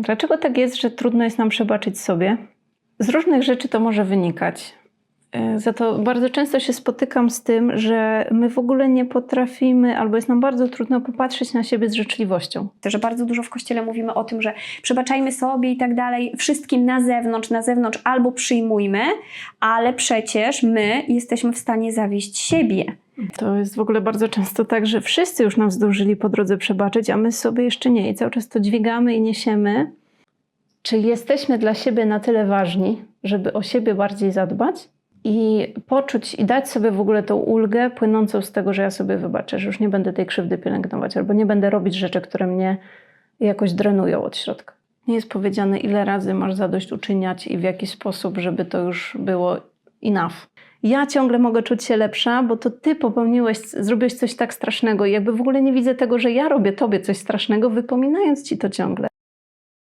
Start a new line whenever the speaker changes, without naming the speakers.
Dlaczego tak jest, że trudno jest nam przebaczyć sobie? Z różnych rzeczy to może wynikać. E, Za to bardzo często się spotykam z tym, że my w ogóle nie potrafimy, albo jest nam bardzo trudno popatrzeć na siebie z życzliwością.
że bardzo dużo w kościele mówimy o tym, że przebaczajmy sobie i tak dalej, wszystkim na zewnątrz, na zewnątrz albo przyjmujmy, ale przecież my jesteśmy w stanie zawieść siebie.
To jest w ogóle bardzo często tak, że wszyscy już nam zdążyli po drodze przebaczyć, a my sobie jeszcze nie. I cały czas to dźwigamy i niesiemy. Czyli jesteśmy dla siebie na tyle ważni, żeby o siebie bardziej zadbać i poczuć i dać sobie w ogóle tą ulgę płynącą z tego, że ja sobie wybaczę, że już nie będę tej krzywdy pielęgnować albo nie będę robić rzeczy, które mnie jakoś drenują od środka. Nie jest powiedziane, ile razy masz zadośćuczyniać i w jaki sposób, żeby to już było enough. Ja ciągle mogę czuć się lepsza, bo to ty popełniłeś, zrobiłeś coś tak strasznego i jakby w ogóle nie widzę tego, że ja robię tobie coś strasznego, wypominając ci to ciągle.